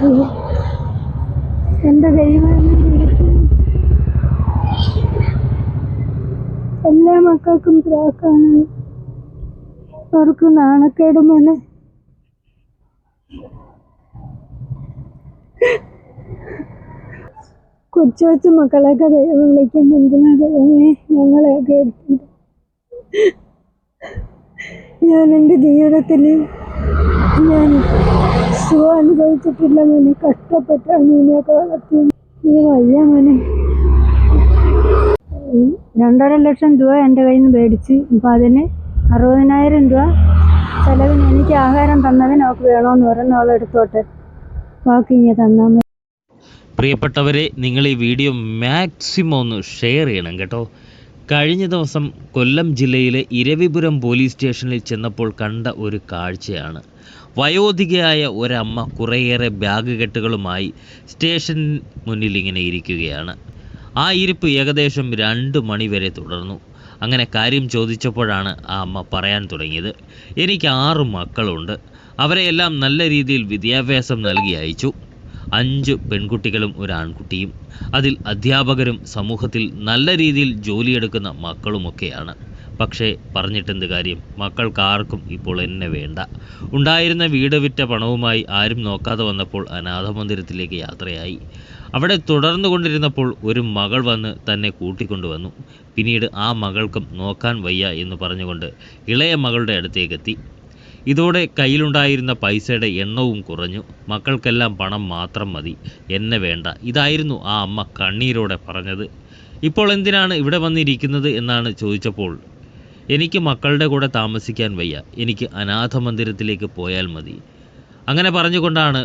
അറിയില്ല. എന്റെ ദൈവം എല്ലാ മക്കൾക്കും ത്രാക്കാണ് അവർക്ക് നാണക്കേട് കൊച്ചു കൊച്ചു മക്കളെയൊക്കെ ദൈവം വിളിക്കുന്ന എന്തിനാ ദൈവമേ ഞങ്ങളെയൊക്കെ എടുത്തിട്ട്. ഞാൻ എന്റെ ജീവിതത്തിൽ ഞാൻ സുഖം അനുഭവിച്ചിട്ടില്ല മോനെ കഷ്ടപ്പെട്ടാണ് ഇതിനെയൊക്കെ വളർത്തിയത് നീ വയ്യ മോനെ. രണ്ടര ലക്ഷം രൂപ എന്റെ കയ്യിൽ നിന്ന് മേടിച്ച് അപ്പോൾ അതിന് അറുപതിനായിരം രൂപ ചിലവിന് എനിക്ക് ആഹാരം തന്നതിന് അവൾക്ക് വേണമെന്ന് പറയുന്ന അവൾ എടുത്തോട്ടെ. ബാക്കി ഇങ്ങനെ തന്നാൽ പ്രിയപ്പെട്ടവരെ നിങ്ങൾ ഈ വീഡിയോ മാക്സിമം ഒന്ന് ഷെയർ ചെയ്യണം കേട്ടോ. കഴിഞ്ഞ ദിവസം കൊല്ലം ജില്ലയിലെ ഇരവിപുരം പോലീസ് സ്റ്റേഷനിൽ ചെന്നപ്പോൾ കണ്ട ഒരു കാഴ്ചയാണ്. വയോധികയായ ഒരമ്മ കുറേയേറെ ബാഗ് കെട്ടുകളുമായി സ്റ്റേഷൻ മുന്നിൽ ഇങ്ങനെ ഇരിക്കുകയാണ്. ആ ഇരിപ്പ് ഏകദേശം രണ്ട് മണിവരെ തുടർന്നു. അങ്ങനെ കാര്യം ചോദിച്ചപ്പോഴാണ് ആ അമ്മ പറയാൻ തുടങ്ങിയത്. എനിക്ക് ആറ് മക്കളുണ്ട്. അവരെയെല്ലാം നല്ല രീതിയിൽ വിദ്യാഭ്യാസം നൽകി അയച്ചു. അഞ്ച് പെൺകുട്ടികളും ഒരു ആൺകുട്ടിയും. അതിൽ അധ്യാപകരും സമൂഹത്തിൽ നല്ല രീതിയിൽ ജോലിയെടുക്കുന്ന മക്കളുമൊക്കെയാണ്. പക്ഷേ പറഞ്ഞിട്ടെന്ത് കാര്യം? മക്കൾക്കാർക്കും ഇപ്പോൾ എന്നെ വേണ്ട. ഉണ്ടായിരുന്ന വീട് വിറ്റ പണവുമായി ആരും നോക്കാതെ വന്നപ്പോൾ അനാഥമന്ദിരത്തിലേക്ക് യാത്രയായി. അവിടെ തുടർന്നു കൊണ്ടിരുന്നപ്പോൾ ഒരു മകൾ വന്ന് തന്നെ കൂട്ടിക്കൊണ്ടുവന്നു. പിന്നീട് ആ മകൾക്കും നോക്കാൻ വയ്യ എന്ന് പറഞ്ഞുകൊണ്ട് ഇളയ മകളുടെ അടുത്തേക്കെത്തി. ഇതോടെ കയ്യിലുണ്ടായിരുന്ന പൈസയുടെ എണ്ണവും കുറഞ്ഞു. മക്കൾക്കെല്ലാം പണം മാത്രം മതി. എന്നെ വേണ്ട. ഇതായിരുന്നു ആ അമ്മ കണ്ണീരോടെ പറഞ്ഞത്. ഇപ്പോൾ എന്തിനാണ് ഇവിടെ വന്നിരിക്കുന്നത് എന്നാണ് ചോദിച്ചപ്പോൾ എനിക്ക് മക്കളുടെ കൂടെ താമസിക്കാൻ വയ്യ. എനിക്ക് അനാഥ മന്ദിരത്തിലേക്ക് പോയാൽ മതി. അങ്ങനെ പറഞ്ഞുകൊണ്ടാണ്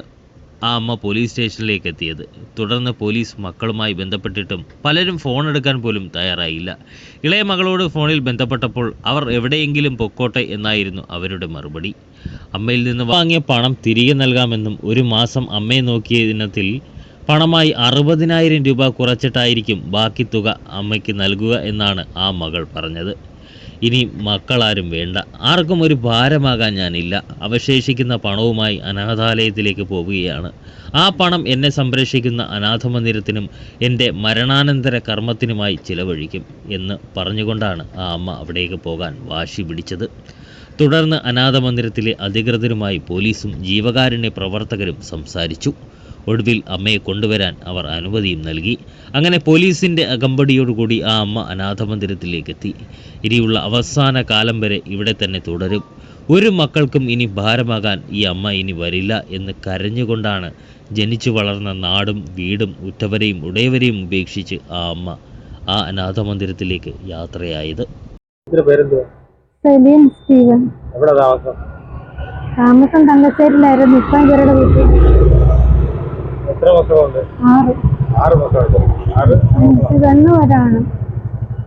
ആ അമ്മ പോലീസ് സ്റ്റേഷനിലേക്ക് എത്തിയത്. തുടർന്ന് പോലീസ് മക്കളുമായി ബന്ധപ്പെട്ടിട്ടും പലരും ഫോൺ എടുക്കാൻ പോലും തയ്യാറായില്ല. ഇളയ മകളോട് ഫോണിൽ ബന്ധപ്പെട്ടപ്പോൾ അവർ എവിടെയെങ്കിലും പൊക്കോട്ടെ എന്നായിരുന്നു അവരുടെ മറുപടി. അമ്മയിൽ നിന്ന് വാങ്ങിയ പണം തിരികെ നൽകാമെന്നും ഒരു മാസം അമ്മയെ നോക്കിയ ദിനത്തിൽ പണമായി അറുപതിനായിരം രൂപ കുറച്ചിട്ടായിരിക്കും ബാക്കി തുക അമ്മയ്ക്ക് നൽകുക എന്നാണ് ആ മകൾ പറഞ്ഞത്. ഇനി മക്കളാരും വേണ്ട. ആർക്കും ഒരു ഭാരമാകാൻ ഞാനില്ല. അവശേഷിക്കുന്ന പണവുമായി അനാഥാലയത്തിലേക്ക് പോവുകയാണ്. ആ പണം എന്നെ സംരക്ഷിക്കുന്ന അനാഥമന്ദിരത്തിനും എന്റെ മരണാനന്തര കർമ്മത്തിനുമായി ചിലവഴിക്കും എന്ന് പറഞ്ഞുകൊണ്ടാണ് ആ അമ്മ അവിടേക്ക് പോകാൻ വാശി പിടിച്ചത്. തുടർന്ന് അനാഥമന്ദിരത്തിലെ അധികൃതരുമായി പോലീസും ജീവകാരുണ്യ പ്രവർത്തകരും സംസാരിച്ചു. ഒടുവിൽ അമ്മയെ കൊണ്ടുവരാൻ അവർ അനുമതിയും നൽകി. അങ്ങനെ പോലീസിന്റെ അകമ്പടിയോടുകൂടി ആ അമ്മ അനാഥമന്ദിരത്തിലേക്കെത്തി. ഇനിയുള്ള അവസാന കാലം വരെ ഇവിടെ തന്നെ തുടരും. ഒരു മക്കൾക്കും ഇനി ഭാരമാകാൻ ഈ അമ്മ ഇനി വരില്ല എന്ന് കരഞ്ഞുകൊണ്ടാണ് ജനിച്ചു വളർന്ന നാടും വീടും ഉറ്റവരെയും ഉടയവരെയും ഉപേക്ഷിച്ച് ആ അമ്മ ആ യാത്രയായത്. സ്റ്റീവൻ. എവിടെ താമസം? താമസം തങ്കശ്ശേരിയിലായിരുന്നു. ഇപ്പം ഇവരുടെ വീട്ടിൽ. എത്ര മക്കളുണ്ട് ആറ്. ആറ് മക്കളുണ്ട് ആറ്? അഞ്ച് പെണ്ണും ഒരാണ്.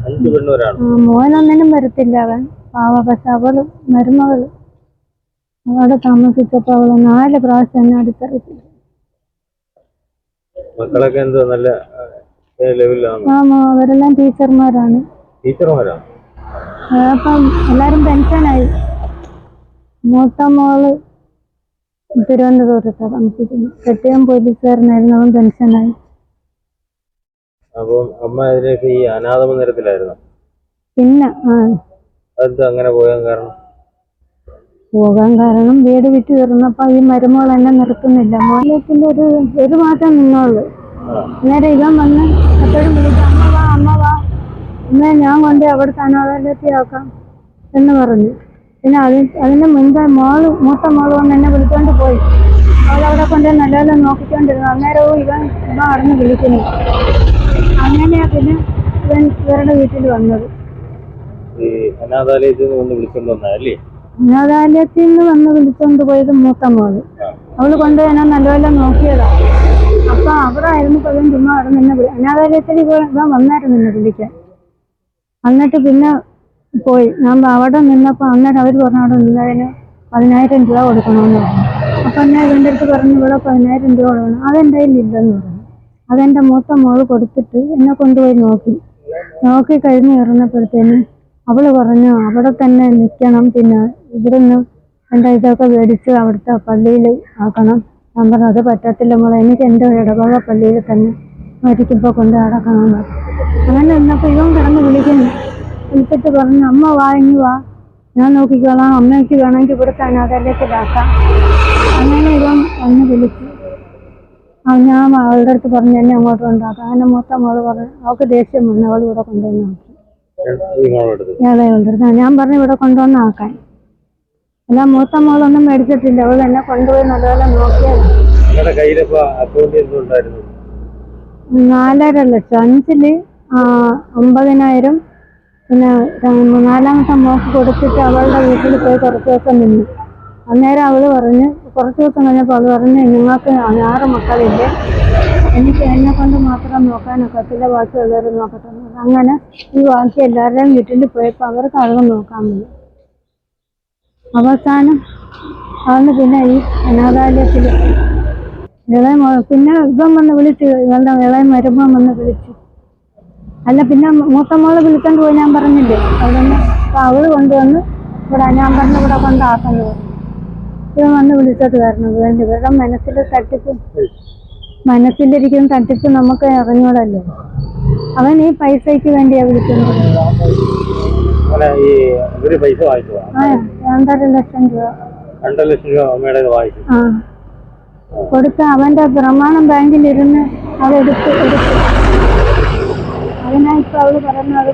അഞ്ച് പെണ്ണൂരാണ് മോനൊന്നിനും വരത്തില്ല അവൻ. പാവ പക്ഷെ അവൾ മരുമകൾ. അവിടെ താമസിച്ചപ്പോ അവൾ നാല് പ്രാവശ്യം എന്നെ അടുത്തറിയില്ല മക്കളൊക്കെ എന്തോ നല്ല ലെവലിലാണ്? ആ അവരെല്ലാം ടീച്ചർമാരാണ്. ടീച്ചർമാരാണ്? അപ്പം എല്ലാരും പെൻഷനായി. മൂത്ത മോൾ തിരുവനന്തപുരത്താണ് താമസിക്കുന്നത് കെട്ടിയൻ പോലീസുകാരനായിരുന്നു അവൻ പെൻഷനായി. അപ്പം അമ്മ അതിലേക്ക് ഈ അനാഥ മന്ദിരത്തിലായിരുന്നു പിന്നെ ആ. അതെന്താ അങ്ങനെ പോകാൻ കാരണം? പോകാൻ കാരണം വീട് വിറ്റ് തീർന്നപ്പോ ഈ മരുമോൾ എന്നെ നിർത്തുന്നില്ല. മോലത്തിന്റെ ഒരു ഒരു മാസം നിന്നോളൂ. അന്നേരം ഇവൻ വന്ന് എപ്പോഴും വിളിച്ചു അമ്മ വാ അമ്മ വാ. അമ്മ ഞാൻ കൊണ്ട് അവിടുത്തെ അനാഥാലയത്തിലാക്കാം എന്ന് പറഞ്ഞു. പിന്നെ അത് അതിന് മുൻപ് മോൾ മൂത്ത മോൾ വന്ന് എന്നെ വിളിച്ചോണ്ട് പോയി. അവളവിടെ കൊണ്ട് നല്ലപോലെ നോക്കിക്കൊണ്ടിരുന്നു. അന്നേരവും ഇവൻ ഇവൻ അവിടുന്ന് വിളിക്കുന്നു. അങ്ങനെയാ പിന്നെ ഇവൻ ഇവരുടെ വീട്ടിൽ വന്നത്. ഈ അനാഥാലയത്തിൽ നിന്ന് വന്ന് വിളിച്ചോണ്ട് വന്നതല്ലേ അനാഥാലയത്തിൽ നിന്ന് വന്ന് വിളിച്ചോണ്ട് പോയത് മൂത്ത മോൾ. അവൾ കൊണ്ട് എന്നെ നല്ലപോലെ നോക്കിയതാ. അപ്പൊ അവിടെ ആയിരുന്നു അവൻ ചുമ്മാ അവിടെ നിന്നെ അനാഥാലയത്തിൽ ഇവ ഇവൻ വന്നായിരുന്നു എന്നെ വിളിക്കാൻ. എന്നിട്ട് പിന്നെ പോയി. ഞാൻ അവിടെ നിന്നപ്പോൾ അന്നേരം അവർ പറഞ്ഞു അവിടെ നിന്നതിന് പതിനായിരം രൂപ കൊടുക്കണമെന്ന് പറഞ്ഞു. അപ്പൊ എന്നെ ഇവന്റെ അടുത്ത് പറഞ്ഞു ഇവിടെ പതിനായിരം രൂപ കൊടുക്കണം അതെന്റെ കയ്യിലില്ലെന്ന് പറഞ്ഞു. അതെന്റെ മൂത്ത മോൾ കൊടുത്തിട്ട് എന്നെ കൊണ്ടുപോയി നോക്കി. നോക്കി കഴിഞ്ഞ് ഇറങ്ങപ്പോഴത്തേന് അവൾ പറഞ്ഞു അവിടെ തന്നെ നിൽക്കണം. പിന്നെ ഇവിടുന്ന് എന്റെ ഇതൊക്കെ മേടിച്ച് അവിടുത്തെ പള്ളിയിൽ ആക്കണം. ഞാൻ പറഞ്ഞു അത് പറ്റത്തില്ല മോളെ. എനിക്ക് എന്റെ ഇടവക പള്ളിയിൽ തന്നെ മരിക്കുമ്പോൾ കൊണ്ട് നടക്കണം അങ്ങനെ എന്നപ്പോൾ ഇവൻ കിടന്ന് വിളിക്കുന്നു. വിളിച്ചിട്ട് പറഞ്ഞു അമ്മ വാ ഇനി വാ. ഞാൻ നോക്കിക്കോളാം. അമ്മയ്ക്ക് വേണമെങ്കിൽ ഇവിടുത്തെ അനാഥാലയത്തിലാക്കാം അങ്ങനെ ഇവൻ വന്ന് വിളിച്ചു. ആ ഞാൻ അവളുടെ അടുത്ത് പറഞ്ഞു എന്നെ അങ്ങോട്ട് കൊണ്ടാക്കാം അങ്ങനെ മൊത്തം മോൾ പറഞ്ഞു അവൾക്ക് ദേഷ്യം വന്നു അവൾ ഇവിടെ കൊണ്ടുവന്ന് ആക്കി. ഈ മോളെടുത്ത് ഇയാളെ കൊണ്ടിരുന്ന ഞാൻ പറഞ്ഞു ഇവിടെ കൊണ്ടുവന്ന് ആക്കാൻ. അല്ല മൂത്ത മോളൊന്നും മേടിച്ചിട്ടില്ല. അവൾ എന്നെ കൊണ്ടുപോയി നല്ലപോലെ നോക്കിയത്. നാലര ലക്ഷം. അഞ്ചിൽ ആ, ഒമ്പതിനായിരം പിന്നെ നാലാമത്തെ മോക്ക് കൊടുത്തിട്ട് അവളുടെ വീട്ടിൽ പോയി കുറച്ച് ദിവസം നിന്നു. അന്നേരം അവൾ പറഞ്ഞ് കുറച്ച് ദിവസം കഴിഞ്ഞപ്പോൾ അവൾ പറഞ്ഞ് ഞങ്ങൾക്ക് ആറ് മക്കളില്ല? എനിക്ക് എന്നെ കൊണ്ട് മാത്രം നോക്കാനൊക്കത്തില്ല ബാക്കിയുള്ളവർ നോക്കട്ടെ. അങ്ങനെ ഈ ബാക്കി എല്ലാവരുടെയും വീട്ടിൽ പോയപ്പോൾ അവർക്ക് അതൊക്കെ നോക്കാൻ വന്നു. അവസാനം അന്ന് പിന്നെ ഈ അനാഥാലയത്തിൽ ഇളയ പിന്നെ ഇവൻ വന്ന് വിളിച്ചു ഇവളുടെ ഇളയ മരുമോൻ വന്ന് വിളിച്ചു. അല്ല പിന്നെ മൂത്ത മോൾ വിളിക്കാൻ പോയി ഞാൻ പറഞ്ഞില്ലേ? അവിടെ നിന്ന് അപ്പൊ അവൾ കൊണ്ടുവന്ന് ഇവിടെ ഞാൻ പറഞ്ഞ ഇവിടെ കൊണ്ടാക്കുന്നു. ഇവൻ വന്ന് വിളിച്ചത് കാരണം വേണ്ടി ഇവരുടെ മനസ്സിൽ തട്ടിപ്പ്. മനസ്സിലിരിക്കുന്ന തട്ടിപ്പ് നമുക്ക് അറിഞ്ഞൂടല്ലോ. അവൻ ഈ പൈസയ്ക്ക് വേണ്ടിയാ വിളിക്കുന്നത്. രണ്ടര ലക്ഷം രൂപ. രണ്ടര ലക്ഷം രൂപ അമ്മയുടെ കയ്യിൽ ആ. കൊടുത്ത അവന്റെ പ്രമാണം ബാങ്കിൽ ബാങ്കിലിരുന്ന് എടുത്ത് എടുത്തു അതിനാ ഇപ്പൊ അവൾ പറയുന്നത്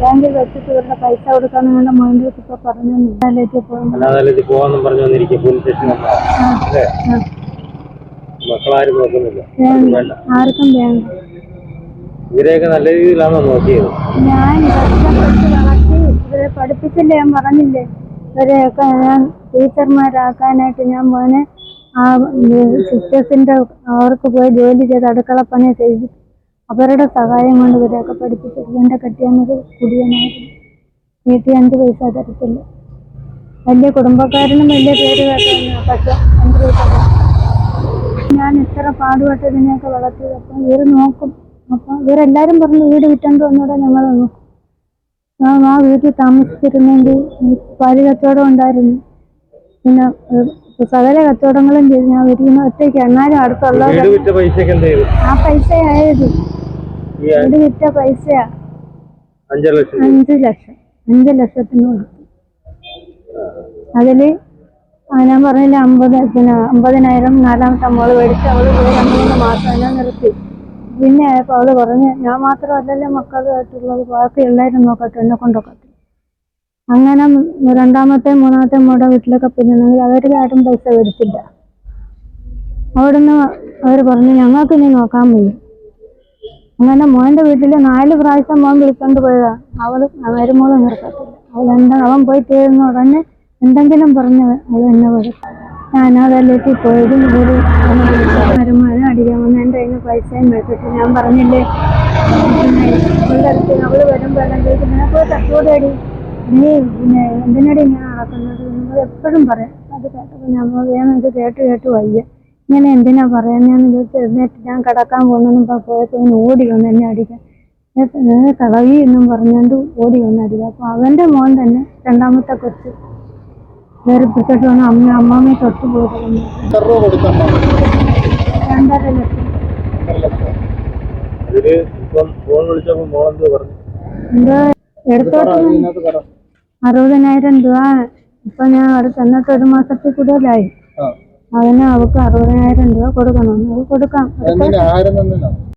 ബാങ്കിൽ വെച്ചിട്ട് ഇവരുടെ പൈസ കൊടുക്കാന്ന് നിങ്ങളുടെ അടുത്ത് ഇപ്പൊ പറഞ്ഞു നിന്നാലേക്ക് പോകുന്നു. പോകാന്നും പറഞ്ഞു വന്നിരിക്കും പോലീസ് സ്റ്റേഷൻ മക്കളാരും നോക്കുന്നില്ല. ആർക്കും വേണ്ട. ഇവരെയൊക്കെ നല്ല രീതിയിലാണോ നോക്കിയത്? ഞാൻ വളർത്തി ഇവരെ പഠിപ്പിച്ചില്ലേ? ഞാൻ പറഞ്ഞില്ലേ. ഇവരെയൊക്കെ ഞാൻ ടീച്ചർമാരാക്കാനായിട്ട് ഞാൻ മോനെ ആ സിസ്റ്റേഴ്സിന്റെ അവർക്ക് പോയി ജോലി ചെയ്ത് അടുക്കള പണി ചെയ്ത് അവരുടെ സഹായം കൊണ്ട് ഇവരെയൊക്കെ പഠിപ്പിച്ചത് എന്റെ കെട്ടിയമ്മത് കുടിയനായിരുന്നു. വീട്ടിൽ അഞ്ച് പൈസ തരത്തില്ല. വലിയ കുടുംബക്കാരനും വലിയ പേര് കേട്ടോ പക്ഷെ പൈസ ഞാൻ ഇത്ര പാടുപെട്ട് ഇതിനെയൊക്കെ വളർത്തിയത് അപ്പം ഇവർ നോക്കും. അപ്പം ഇവരെല്ലാരും പറഞ്ഞു വീട് വിറ്റണ്ട് വന്നൂടെ ഞങ്ങൾ നോക്കും. ഞാൻ ആ വീട്ടിൽ താമസിച്ചിരുന്നെങ്കിൽ പാൽ കച്ചവടം ഉണ്ടായിരുന്നു. പിന്നെ സകല കച്ചവടങ്ങളും ചെയ്ത്. ഞാൻ വരുന്ന ഒറ്റയ്ക്ക്. എന്നാലും അടുത്തുള്ളവർ എന്ത് ചെയ്തു? ആ പൈസ ആയത് വീട് വിറ്റ പൈസയാ? അഞ്ചു ലക്ഷം. അഞ്ചു ലക്ഷം. അഞ്ച് ലക്ഷത്തിന് കൊടുത്തു. അതിൽ ഞാൻ പറഞ്ഞില്ല അമ്പത് പിന്നെ അമ്പതിനായിരം നാലാമത്തെ മോൾ മേടിച്ച് അവൾ രണ്ട് മൂന്ന് മാസം ഞാൻ നിർത്തി. പിന്നെ ആയപ്പോൾ അവൾ പറഞ്ഞ് ഞാൻ മാത്രമല്ലല്ലോ മക്കളുമായിട്ടുള്ളത് ബാക്കി എല്ലാവരും നോക്കട്ടെ എന്നെ കൊണ്ടൊക്കട്ടെ. അങ്ങനെ രണ്ടാമത്തെ മൂന്നാമത്തെ മോടെ വീട്ടിലൊക്കെ പിന്നെ അവരുടെ ആരും പൈസ മേടിച്ചില്ല. അവിടുന്ന് അവർ പറഞ്ഞു ഞങ്ങൾക്ക് ഇനി നോക്കാൻ വയ്യ. അങ്ങനെ മോന്റെ വീട്ടിൽ നാല് പ്രാവശ്യം മോൻ വിളിക്കൊണ്ട് പോയതാ. അവൾ മരുമോളും നിർത്തത്തില്ല. അവൾ എന്താ അവൻ പോയി തീരുന്ന ഉടനെ എന്തെങ്കിലും പറഞ്ഞു അവൾ എന്നെ വരും ഞാൻ അതല്ലേക്ക് പോയതും ഒരു മരുമോനെ അടിക്കാൻ വന്ന്. എന്റെ നിന്ന് പൈസയും വെച്ചിട്ട് ഞാൻ പറഞ്ഞില്ലേ? അവൾ വരുമ്പോൾ എന്തെങ്കിലും നീ പിന്നെ എന്തിനടി ഞാൻ നടക്കുന്നത്? എപ്പോഴും പറയാം അത് കേട്ടപ്പോൾ നമ്മൾ വേണം ഇത് കേട്ട് കേട്ട് വയ്യ. ഇങ്ങനെ എന്തിനാ പറയുന്നതെന്ന് ചോദിച്ചു എന്നിട്ട് ഞാൻ കിടക്കാൻ പോകുന്നെന്നും പോയപ്പോൾ ഓടി വന്ന് എന്നെ അടിക്കാൻ. ഞാൻ കളവി എന്നും പറഞ്ഞുകൊണ്ട് ഓടി വന്ന് അടിക്കുക അപ്പോൾ അവന്റെ മോൻ തന്നെ രണ്ടാമത്തെ കൊച്ച്. വേർപ്പിച്ചിട്ട് വന്ന് അമ്മ അമ്മാമ്മയെ തൊട്ട് പോയിരുന്നു രണ്ടര ലക്ഷം. എന്തോ എടുത്തോട്ട്. അറുപതിനായിരം രൂപ. ഇപ്പൊ ഞാൻ അവിടെ ചെന്നിട്ട് ഒരു മാസത്തിൽ കൂടുതലായി. അതിന് അവൾക്ക് അറുപതിനായിരം രൂപ കൊടുക്കണം. അത് കൊടുക്കാം.